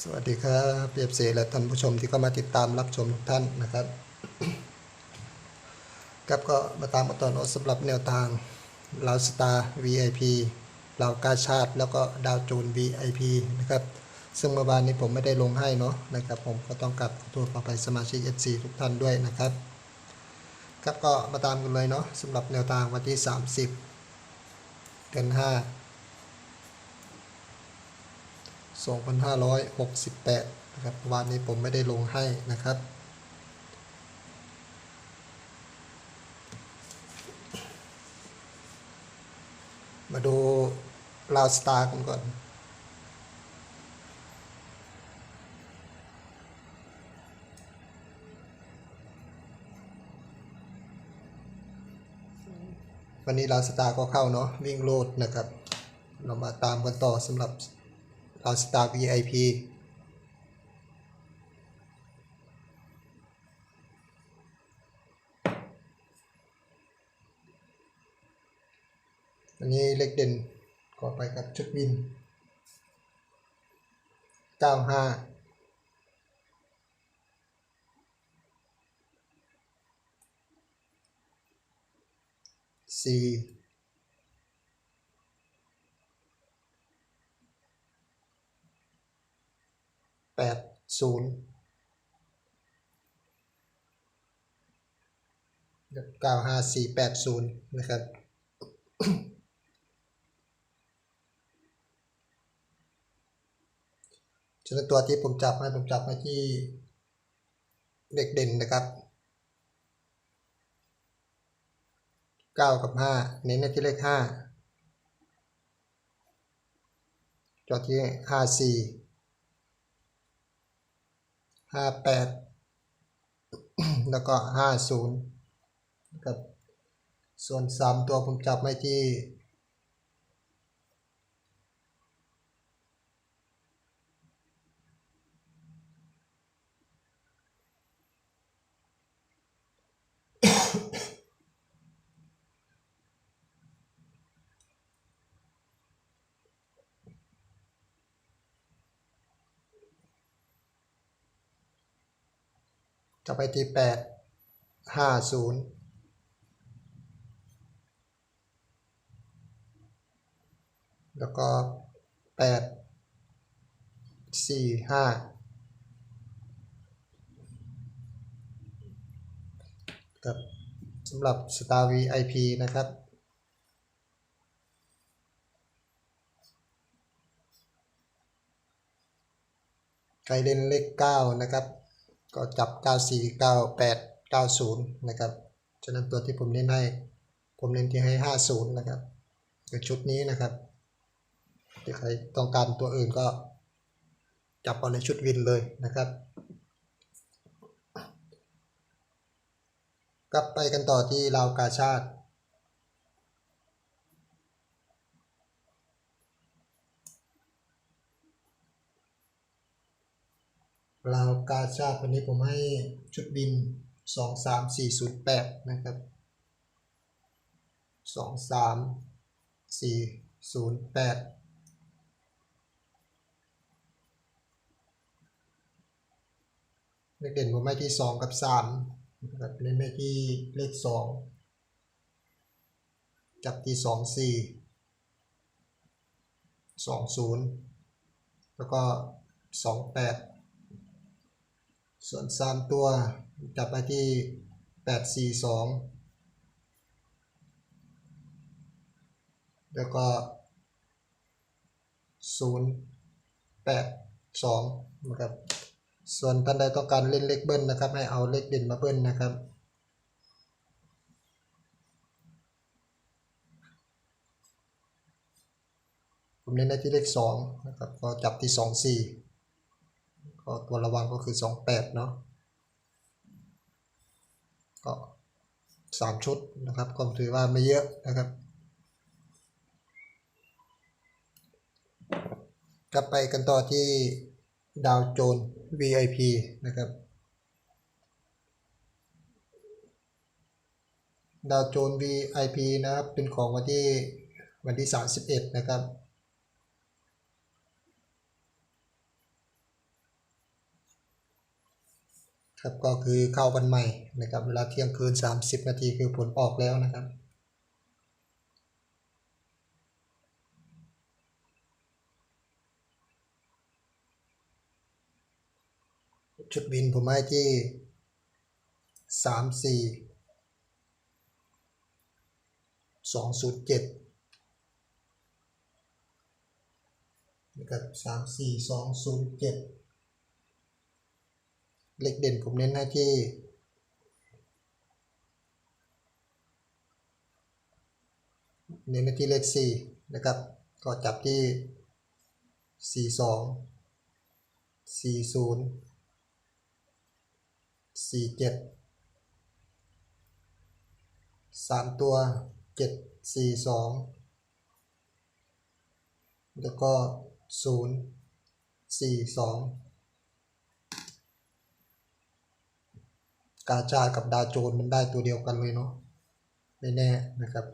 สวัสดีครับเปียบเสและท่านผู้ชมที่เข้ามาติดตามรับชมทุกท่านนะครับครับก็มาตามมาตอนสำหรับแนวทางลาวสตาร์ VIP ลาวกาชาติแล้วก็ดาวโจน VIP นะครับซึ่งเมื่อวานนี้ผมไม่ได้ลงให้เนาะนะครับ ผมก็ต้องกลับขอโทษขอไปสมาชิก FC ทุกท่านด้วยนะครับครับก็มาตามกันเลยเนาะสำหรับแนวทางวันที่ 30เดือน5 2568 นะครับวันนี้ผมไม่ได้ลงให้นะครับ มาดูลาวสตาร์กันก่อนวันนี้ลาสตาร์ก็เข้าเนาะวิ่งโลดนะครับ เรามาตามกันต่อสำหรับ ลาวสตาร์ VIP อันนี้เลขเด่นก็ไปกับชุดวิน 95 4 ดศูนย์เก้าห้าสี่แปดศูนย์นะครับฉะนั้นตัวที่ผมจับให้ผมจับมาที่เด็กเด่นนะครับเก้ากับห้าเน้นในที่เลขห้าจอที่ห้าสี่ ห้าแปดแล้วก็ห้าศูนย์นะครับส่วนสามตัวผมจับไว้ที่ จะไปที่แปดห้าศูนย์แล้วก็แปดสี่ห้าครับสำหรับ Star VIP นะครับใครเล่นเลขเก้านะครับ ก็จับ 94 98 90 นะครับ ฉะนั้นตัวที่ผมเน้นให้ ผมเน้นที่ให้ 50 นะครับคือชุดนี้นะครับถ้าใครต้องการตัวอื่นก็จับเอาในชุดวินเลยนะครับ กลับไปกันต่อที่ลาวกาชาติ ลาวกาชาวันนี้ผมให้ชุดบิน 2 3 4 0 8 นะครับ 2 3 4 0 8เลขเด่นผมให้ที่ 2 กับ 3 นะครับเล่นไม่ที่เลข 2 จับที่ 2 4 2 0 แล้วก็ 2 8 ส่วนสามตัวจับไปที่แปดสี่สองแล้วก็ศูนย์แปดสองนะครับ ส่วนท่านใดต้องการเล่นเลขเบิ้ลนะครับ ให้เอาเลขเด่นมาเบิ้ลนะครับผมเน้นได้ที่เลขสองนะครับ ก็จับที่สองสี่ ก็ตัวระวังก็คือ 28 เนาะก็สามชุดนะครับ ก็ถือว่าไม่เยอะนะครับ กลับไปกันต่อที่ดาวโจน VIP นะครับ ดาวโจน VIP นะครับ เป็นของวันที่วันที่ 31 นะครับ ครับก็คือเข้าวันใหม่นะครับเวลาเที่ยงคืน 30 นาทีคือผลออกแล้วนะครับชุดบินผมให้ที่สามสี่สองศูนย์เจ็ดนะครับสามสี่สองศูนย์เจ็ด เลขเด่นผมเน้นให้ที่เน้นไปที่เลขสี่นะครับ ก็จับที่สี่สองสี่ศูนย์สี่เจ็ดสามตัวเจ็ดสี่สองแล้วก็ศูนย์สี่สอง กาชาดกับดาวโจนมันได้ตัวเดียวกันเลยเนาะไม่แน่นะครับ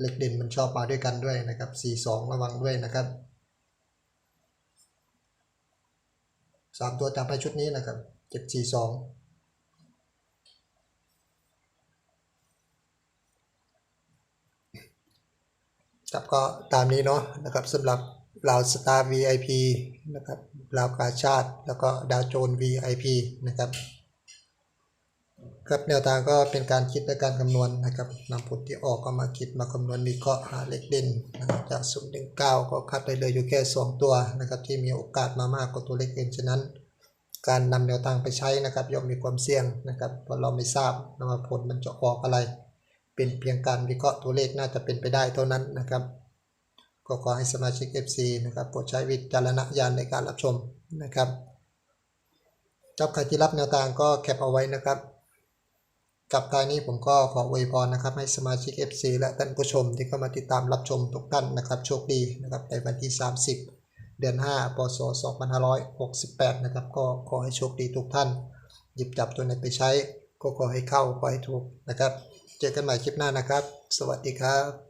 เล็กเด่นมันชอบมาด้วยกันด้วยนะครับ 42 ระวังด้วยนะครับสามตัวจับไปชุดนี้นะครับ742ครับก็ตามนี้เนาะนะครับสำหรับลาวสตาร์ VIP นะครับลาวกาชาติ แล้วก็ดาวโจน VIP นะครับ ครับแนวทางก็เป็นการคิดและการคำนวณนะครับนำผลที่ออกก็มาคิดมาคำนวณวิเคราะห์หาเลขเด่นนะครับจาก0ูนย์ถึงเก้าก็คัดได้เลยอยู่แค่2ตัวนะครับที่มีโอกาสมามากกว่าตัวเลขอื่นฉะนั้น การนำแนวทางไปใช้นะครับย่อมมีความเสี่ยงนะครับเพราะเราไม่ทราบนะว่าผลมันจะออกอะไร เป็นเพียงการวิเคราะห์ตัวเลขน่าจะเป็นไปได้เท่านั้นนะครับก็ขอให้สมาชิก FC นะครับโปรดใช้วิจารณญาณในการรับชมนะครับจับใครที่รับแนวทางก็แคปเอาไว้นะครับ กับท้ายนี้ผมก็ขออวยพรนะครับ ให้สมาชิก FC และท่านผู้ชมที่เข้ามาติดตามรับชมทุกท่านนะครับ โชคดีนะครับในวันที่ 30 เดือน 5 พศ 2568 นะครับ ก็ขอให้โชคดีทุกท่าน หยิบจับตัวไหนไปใช้ ก็ขอให้เข้าขอให้ถูกนะครับ เจอกันใหม่คลิปหน้านะครับ สวัสดีครับ